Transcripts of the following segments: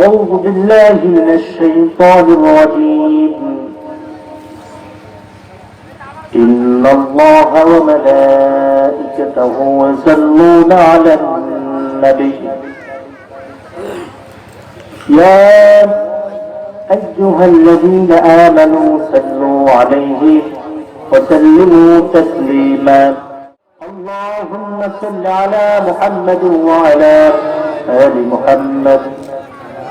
أعوذ بالله من الشيطان الرجيم. إن الله وملائكته يصلون على النبي. يا أيها الذين آمنوا صلوا عليه وسلموا تسليما. اللهم صل على محمد وعلى آل محمد.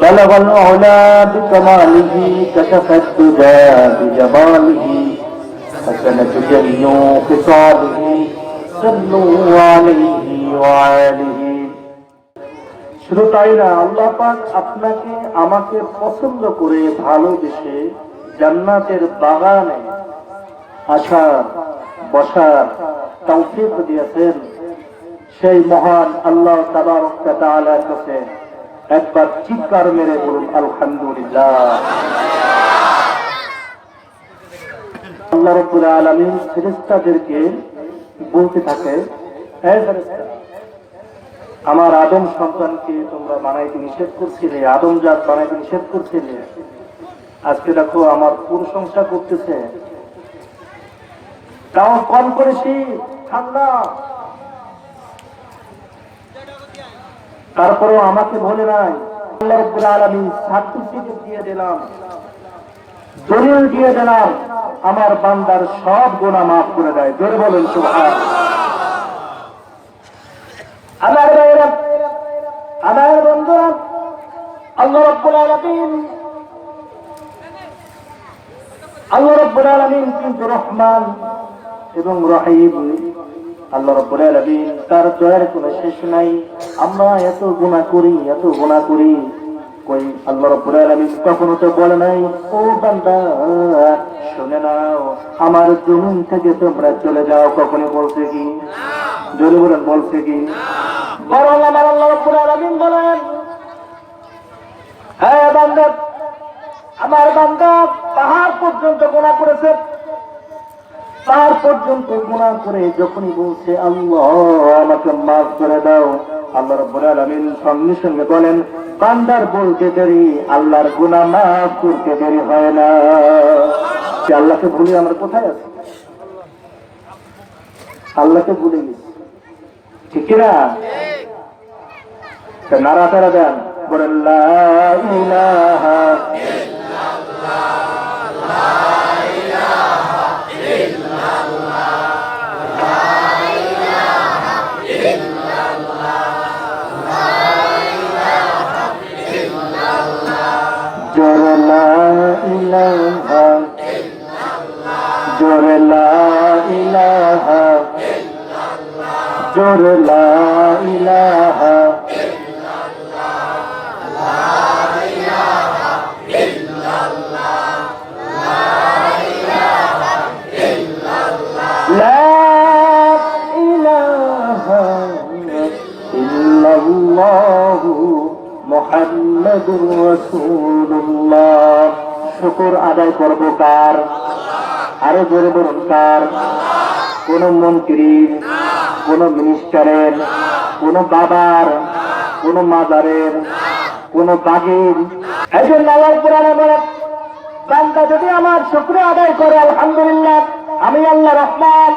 بلغ العلا بكماله كشف الدجى بجماله حسنت جميع خصاله صلوا عليه وآله শ্রোতাইরা আল্লাহ পাক আপনাকে আমাকে পছন্দ করে ভালোবেসে জান্নাতের বাগানে আসার বসার তৌফিক দিয়েছেন সেই মহান আল্লাহ তাবারক তাআলার কাছে একবার চিৎকার মেরে বলুন, আলহামদুলিল্লাহ। আল্লাহ রাব্বুল বলতে থাকে আমার আদম সন্তানকে তোমরা বানাইতে নিষেধ করছিলে, আদম জাত বানাইতে নিষেধ করছিলে। আজকে দেখো আমার প্রশংসা করতেছে? তাও কম করেছি ঠান্ডা। তারপরেও আমাকে বলে নাই। আল্লাহ রাব্বুল দিয়ে দিলাম। দলিল দিয়ে দিলাম, আমার বান্দার সব গুনাহ মাফ করে দেয়। বলেন আল্লাহ রাব্বুল আলামিন কিন্তু রহমান এবং রহিম। আল্লাহ রাব্বুল আলামিন তার দয়ার কোনো শেষ নাই। আমরা এত গুনাহ করি এত গুনাহ করি। কই আল্লাহ রাব্বুল আলামিন কখনো তো বলে নাই ও বান্দা শুনে নাও আমার জমিন থেকে তোমরা চলে যাও। কখনো বলছে কি? জোরে বলেন বলছে কি? বরং আমার আল্লাহ রাব্বুল আলামিন বলেন হ্যাঁ বান্দা আমার বান্দা পাহাড় পর্যন্ত গোনা করেছে। পর্যন্ত গুণা করে যখনই বলছে, আল্লাহ, আমাকে মাফ করে দাও। আল্লাহ রব্বুল আলামিন সঙ্গে সঙ্গে বলেন, বান্দার বলতে দেরি, আল্লাহর গুনাহ মাফ করতে দেরি হয় না। সে আল্লাহকে ভুলে আমরা কোথায় আছি? আল্লাহকে ভুলে গেছি। ঠিক না নারা তারা দেন, বলেন করে লাইলাহা মোহাম্মদুর রসুল্লাহ শুকুর আদায় করব কার আরও জোরে বলুন কার কোন মন্ত্রী কোন মিনিস্টারের কোন বাবার কোন মাদারের কোন বাগের একজন নালার পুরাণে বলে বান্দা যদি আমার শুক্র আদায় করে আলহামদুলিল্লাহ আমি আল্লাহ রহমান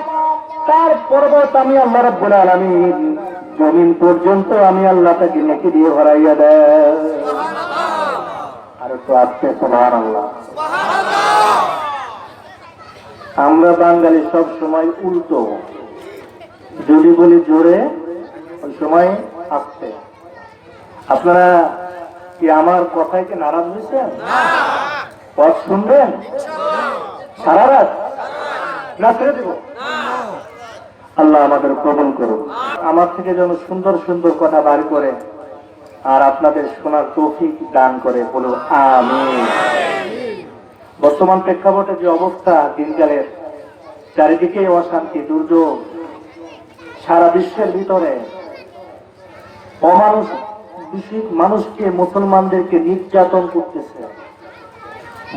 তার পর্বত আমি আল্লাহ রব্বুল আলামিন জমিন পর্যন্ত আমি আল্লাহ তাকে নেকি দিয়ে ভরাইয়া দেয়। আর একটু আসছে সোহান আল্লাহ আমরা বাঙালি সব সময় উল্টো। যদি বলি জোরে ওই সময় আসছে। আপনারা কি আমার কথায় কি নারাজ হয়েছেন? পথ শুনবেন? সারা রাত? না, ছেড়ে দেব। আল্লাহ আমাদের কবল করুন আমার থেকে যেন সুন্দর সুন্দর কথা বার করে আর আপনাদের শোনার তৌফিক দান করে বলো আমি বর্তমান প্রেক্ষাপটে যে অবস্থা দিনকালের, চারিদিকে অশান্তি, দুর্যোগ সারা বিশ্বের ভিতরে অমানুষ মানুষকে মুসলমানদেরকে নির্যাতন করতেছে।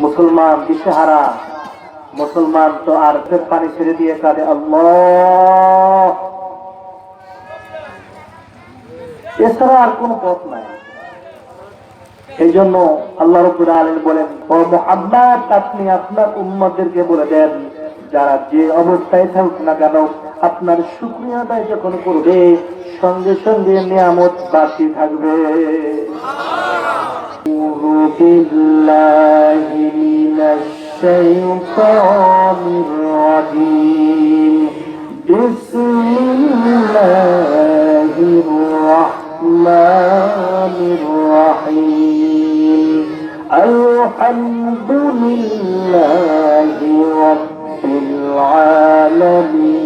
মুসলমান দিশেহারা, মুসলমান তো আর ফের পানি ছেড়ে দিয়ে কাঁদে আল্লাহ। এছাড়া আর কোন পথ নাই। এই জন্য আল্লাহ রব্বুল আলামিন বলেন মুহাম্মদ, আপনি আপনার উম্মতদেরকে বলে দেন, যারা যে অবস্থায় থাকুক না কেন আপনার শুকরিয়া আদায় যখন করবে সঙ্গে সঙ্গে নিয়ামত বাড়তে থাকবে أعوذ بالله من الشيطان الرجيم بسم الله الرحمن الرحيم الحمد لله رب العالمين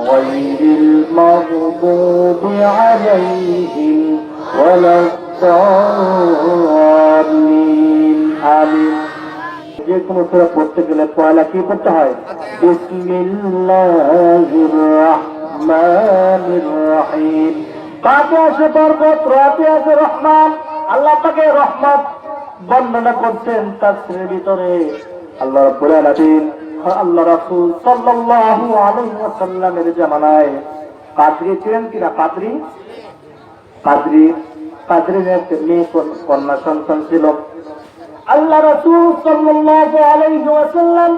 غير المغضوب عليهم ولا الضالين آمين যে কোনো সুরা পড়তে গেলে পয়লা কি করতে হয় বিসমিল্লাহির রহমানির রহিম কাতে আছে বরকত রাতে আছে রহমান আল্লাহ তাকে রহমত বর্ণনা করছেন তার ভিতরে আল্লাহ রাব্বুল আলামিন আল্লাহ রাসূল সাল্লাল্লাহু আলাইহি ওয়াসাল্লামের জামানায়। পাদ্রী ছিলেন কিনা পাদ্রী পাদ্রী পাদ্রীর মেয়ে কন্যা সন্তান ছিল? আল্লাহ রাসূল সাল্লাল্লাহু আলাইহি ওয়াসাল্লাম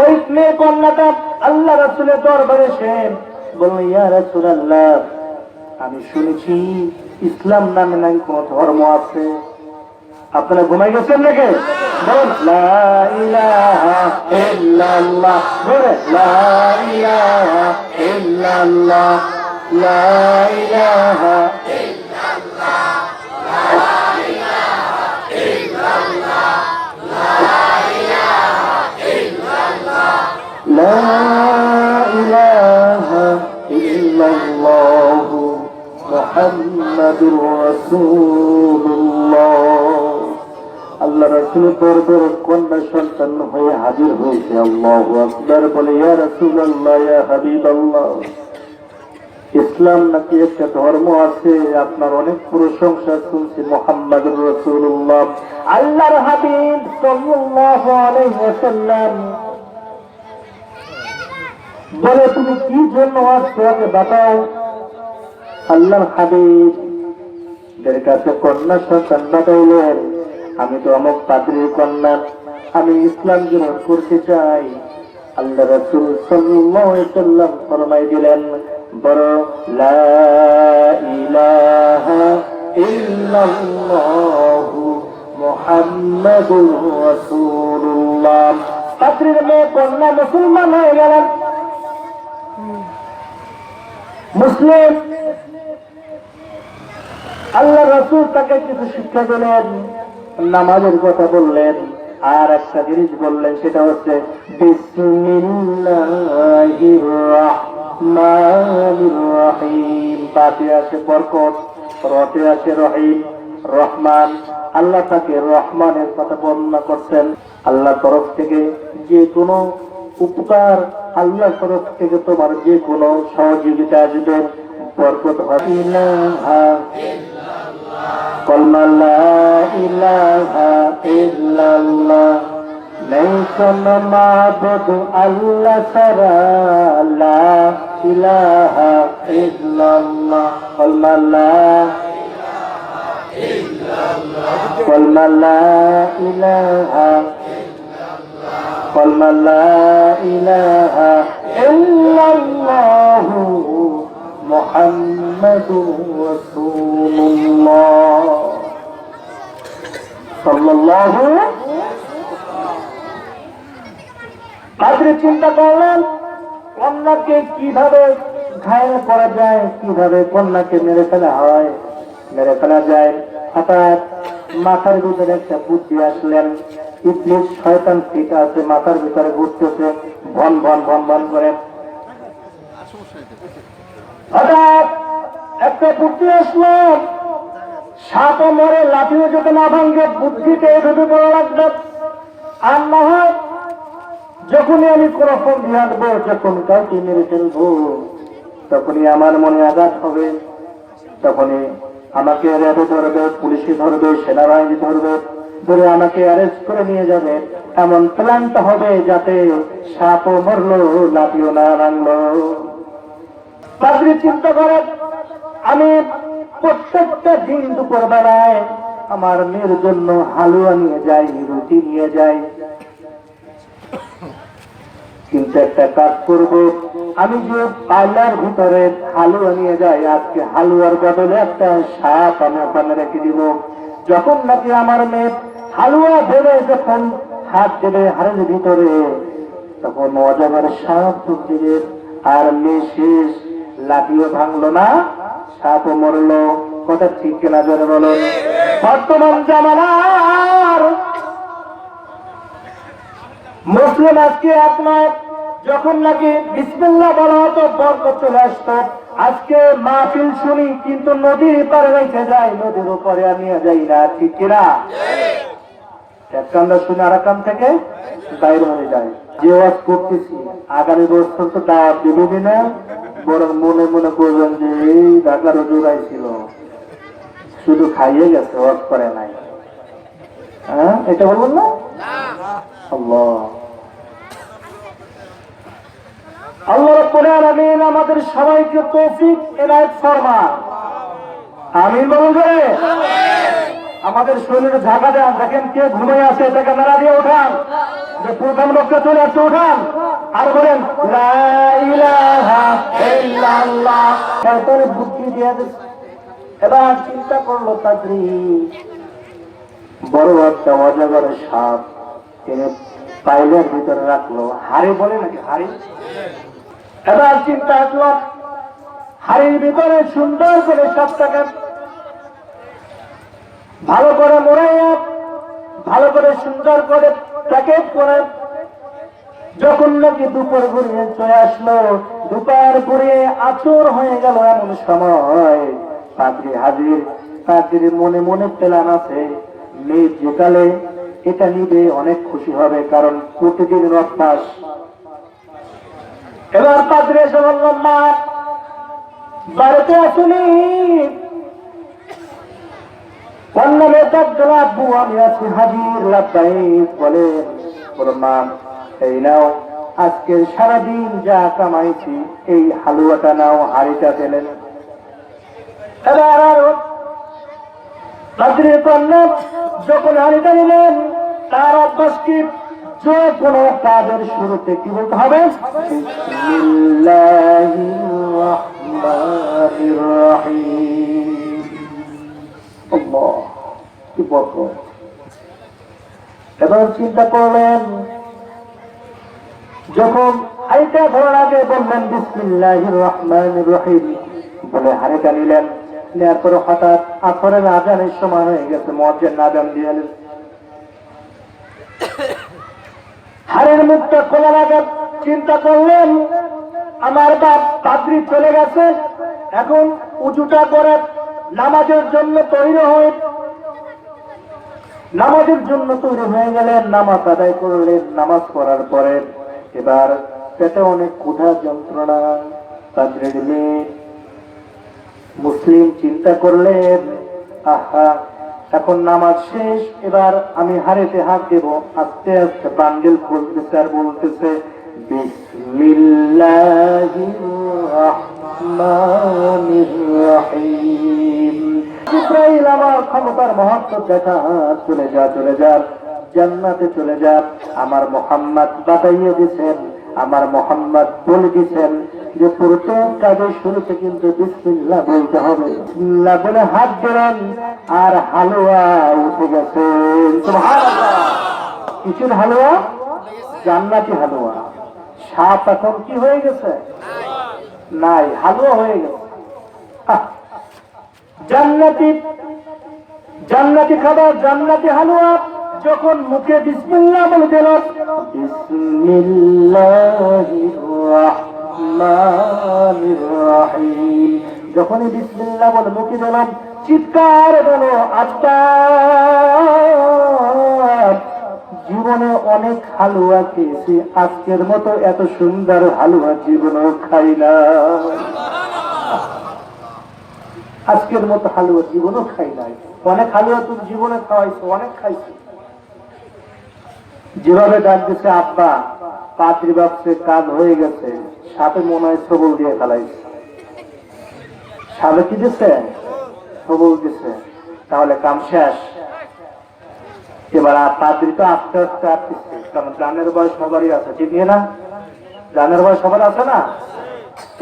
ওই মেয়ে কন্যাটা আল্লাহ রাসূলের দরবারে এসে বলল, ইয়া রাসূলুল্লাহ, আমি শুনেছি ইসলাম নামে নাকি কোন ধর্ম আছে। আপনারা ঘুমাই গেছেন নাকি? লা ইলাহা ইল্লাল্লাহ বলে লা ইলাহা ইল্লাল্লাহ লা ইলাহা لا إله إلا الله محمد رسول الله আল্লাহ রসুল দরবার কন্যা সন্তান হয়ে হাজির হয়েছে। আল্লাহ আকবর বলে, ইয়া রসুল আল্লাহ ইয়া হাবিব আল্লাহ ইসলাম নাকি একটা ধর্ম আছে, আপনার অনেক প্রশংসা শুনছি মোহাম্মদ রসুল্লাহ আল্লাহর হাবিব সাল্লাল্লাহু আলাইহি ওয়াসাল্লাম বলে, তুমি কি জন্য আসছো আগে বাতাও আল্লাহর হাবিব এর কাছে কন্যা সন্তান বাতাইলেন আমি তো অমুক পাদ্রীর কন্যা। আমি ইসলাম গ্রহণ করতে চাই। আল্লাহ রসুল সাল্লাম ফরমাই দিলেন, বড় লা ইলাহা কন্যা মুসলমান মুসলিম। আল্লাহ রসুল তাকে কিছু শিক্ষা দিলেন। নামাজের কথা বললেন, আর একটা জিনিস বললেন, সেটা হচ্ছে বাতে আছে বরকত, রতে আছে রহিম, রহমান। আল্লাহ তাকে রহমানের কথা বর্ণনা করছেন আল্লাহ তরফ থেকে যে কোনো উপকার আল্লাহ তরফ থেকে তোমার যে কোনো সহযোগিতা আসবে, বরকত হবে। ইলাহা ইল্লাল্লাহ। নেই কোন মাবুদ আল্লাহ ছাড়া লা ইলাহা ইল্লাল্লাহ। কলমা লা কলমা লা ইলাহা কলমা ইলাহা ইল্লাল্লাহু মুহাম্মাদুর রাসূলুল্লাহ। সাল্লাল্লাহু চিন্তা করলেন, কন্যাকে কীভাবে ঘায়ল করা যায়, কীভাবে কন্যাকে মেরে ফেলা হয়, মেরে ফেলা যায়। হঠাৎ মাথার ভিতরে একটা বুদ্ধি আসলেন শয়তান ঠিক আছে, মাথার ভিতরে ঘুরতেছে, ভন ভন ভন ভন করে। হঠাৎ একটা বুদ্ধি আসলো সাপ মরে লাঠিও যদি না ভাঙ্গে বুদ্ধিতে এভাবে বড় লাগবে, আর না হয় যখনই আমি কোন দিয়ে আসব, যখন কাউকে মেরে ফেলব, তখনই আমার মনে আঘাত হবে, তখনই আমাকে র্যাবে ধরবে, পুলিশে ধরবে, সেনাবাহিনী ধরবে, ধরে আমাকে অ্যারেস্ট করে নিয়ে যাবে। এমন প্ল্যানটা হবে যাতে সাপও মরলো, লাঠিও না ভাঙলো। পাদ্রী চিন্তা করে আমি প্রত্যেকটা দিন দুপুর বেলায় আমার মেয়ের জন্য হালুয়া নিয়ে যাই, রুটি নিয়ে যাই। কিন্তু একটা কাজ করব, আমি যে পার্লার ভিতরে হালুয়া নিয়ে যাই, আজকে হালুয়ার বদলে একটা সাপ আমি ওখানে রেখে দিব। যখন নাকি আমার মেয়ে হালুয়া ধরে যখন হাত দেবে হাড়ের ভিতরে, তখন অজগর সাপ ঢুকবে আর মেয়ে শেষ লাঠিও ভাঙলো না। সাপও মরলো, কথা ঠিক কিনা জোরে বলো। বর্তমান জামানার মুসলিম আজকে নয়, যখন নাকি বিসমিল্লাহ বলা হতো, বরকত চলে আসতো। আজকে মাহফিল শুনি, কিন্তু নদীর পারে রেখে যায়, নদীর উপরে নিয়ে যাই না, ঠিক কিনা? এক কান্দা শুনে আর কান থেকে বাইরে হয়ে যায়। যে ওয়াজ করতেছি, আগামী বছর তো দাওয়াত দিবি না বরং মনে মনে করবেন যে এই ঢাকার জোড়াই ছিল। শুধু খাইয়ে গেছে, ওয়াজ করে নাই। হ্যাঁ এটা বলবেন না? আমাদের সবাইকে তৌফিক এনায়েত ফরমান আমিন বলুন আমাদের শরীরে ঝাঁকা দেন, দেখেন কে ঘুমিয়ে আছে, এটাকে মেলা দিয়ে উঠান। যে প্রধান লোককে চলে আসছে, উঠান। আর বলেন বুদ্ধি দিয়ে। এবার চিন্তা করল তাদ্রি বড় একটা অজগর সাপ তিনি পাইলের ভিতরে রাখল। হাড়ি বলে নাকি হাড়ি? এবার চিন্তা আসলো, হাড়ির ভিতরে সুন্দর করে সাপটাকে ভালো করে মোড়াইয়া ভালো করে সুন্দর করে প্যাকেট করে। যখন নাকি দুপুর ঘুরিয়ে চলে আসলো, দুপার ঘুরিয়ে আচর হয়ে গেল এমন সময়। পাদ্রি হাজির, পাদ্রির মনে মনে প্ল্যান আছে, মেয়ে যেকালে এটা নিবে অনেক খুশি হবে, কারণ প্রতিদিনের অভ্যাস। এবার পাদ্রি এসে বলল, মা, বাড়িতে আসুনি? আমি আছি হাজির মা, এই নাও সারাদিন যা কামাইছি, এই হালুয়াটা নাও, হাড়িটা কন্যা যখন হাড়িটা নিলেন, তার অভ্যাস কি যে কোনো কাজের শুরুতে কি বলতে হবে? বিসমিল্লাহির রহমানির রহিম। এবার চিন্তা করলেন, যখন হাইটা ধরার আগে বললেন রহিম বলে হারিটা নিলেন। নেওয়ার পরে হঠাৎ আসরের আজানের সময় হয়ে গেছে মজ্জের আজান দিয়ে। হাড়ের মুখটা খোলার আগে চিন্তা করলেন, আমার বাপ পাদ্রি চলে গেছে, এখন উঁচুটা করে নামাজের জন্য তৈরি হয়ে। নামাজের জন্য তৈরি হয়ে গেলেন, নামাজ আদায় করলেন, নামাজ পড়ার পরে এবার পেটে অনেক ক্ষুধা যন্ত্রণা মেয়ে মুসলিম চিন্তা করলেন, আহা, এখন নামাজ শেষ, এবার আমি হারেতে হাত দেব, আস্তে আস্তে বান্ডেল খুলতেছে আর বলতেছে বিসমিল্লাহির রহমানির রহিম। ইসরাইল আমার ক্ষমতার মহত্ব দেখা, চলে যা চলে যা, জান্নাতে চলে যা। আমার মোহাম্মদ বাতাইয়ে দিছেন আমার মোহাম্মদ বলে দিছেন যে প্রত্যেক কাজের শুরুতে কিন্তু বিসমিল্লাহ বলতে হবে। বিসমিল্লাহ বলে হাত দিলেন আর হালুয়া উঠে গেছে। কিসের হালুয়া? জান্নাতি হালুয়া। সাপ এখন কি হয়ে গেছে? নাই, হালুয়া হয়ে গেছে। জান্নাতি জান্নাতি খাবার, জান্নাতি হালুয়া, যখন মুখে বিসমিল্লাহ বলে দিল যখনই বিসমিল্লাহ বলে মুখে দিলাম, চিৎকার বলো, আত্মা। জীবনে অনেক হালুয়া খেয়েছি। আজকের মতো এত সুন্দর হালুয়া জীবনেও খাই না। আজকের মতো হালুয়া জীবনও খাই নাই। অনেক হালুয়া তুমি জীবনে খাওয়াইছো, অনেক খাইছো। যেভাবে ডাক দিছে, আব্বা, পাত্রী বাপসে কাজ হয়ে গেছে। সাথে মনে হয় সবল দিয়ে ফেলাইছে। সাথে কি দিছে? সবল দিছে। তাহলে কাম শেষ। এবার পাত্রী তো আস্তে আস্তে আসতেছে কারণ জানের বয়স সবারই আছে, ঠিক না? জানের বয়স সবার আছে না?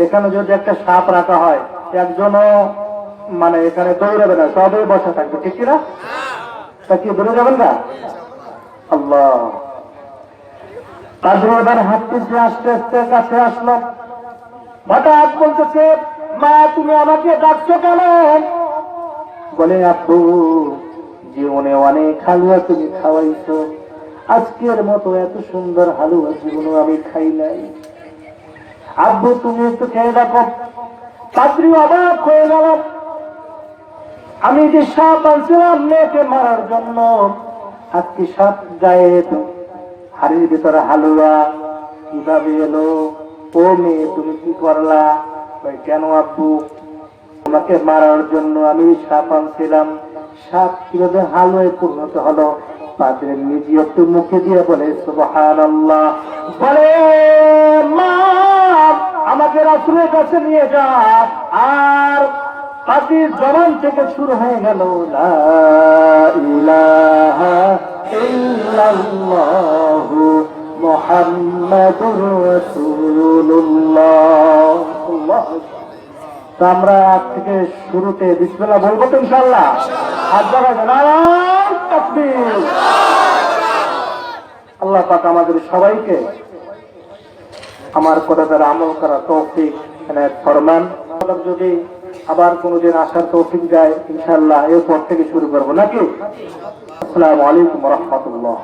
এখানে যদি একটা সাপ রাখা হয় একজনও মানে এখানে দৌড়াবে না, সবাই বসে থাকবে, ঠিক না? তা কি দৌড়ে যাবেন না? আল্লাহ। তারপর এবার হাঁটতেছে আস্তে আস্তে কাছে আসলো। হঠাৎ বলতেছে, মা, তুমি আমাকে ডাকছো কেন? বলে আপু জীবনে অনেক হালুয়া তুমি খাওয়াইছো। আজকের মতো এত সুন্দর হালুয়া জীবনে আমি খাই নাই। আব্বু, তুমি একটু খেয়ে দেখো। পাত্রী অবাক হয়ে গেল। আমি যে সাপ আনছিলাম মেয়েকে মারার জন্য আজকে সাপ গায়ে তো হাড়ির ভিতরে হালুয়া কীভাবে এলো? ও মেয়ে, তুমি কি করলা? কেন আব্বু? তোমাকে মারার জন্য আমি সাপ আনছিলাম। সাপ কীভাবে হালুয়ায় পরিণত হলো। পাত্রের নিজে একটু মুখে দিয়ে বলে সুবহান বলে, মা, আমাকে রাসুলের কাছে নিয়ে যা। আর পাতির জবান থেকে শুরু হয়ে গেল আল্লাহু আমরা আজ থেকে শুরুতে বিসমিল্লাহ বলব তো ইনশাল্লাহ আল্লাহ পাক আমাদের সবাইকে আমার কথা দ্বারা আমল করা তৌফিক ফরমান। যদি আবার কোনোদিন আসার তৌফিক যায় ইনশাল্লাহ এরপর থেকে শুরু করব। নাকি? আসসালামু আলাইকুম রহমতুল্লাহ।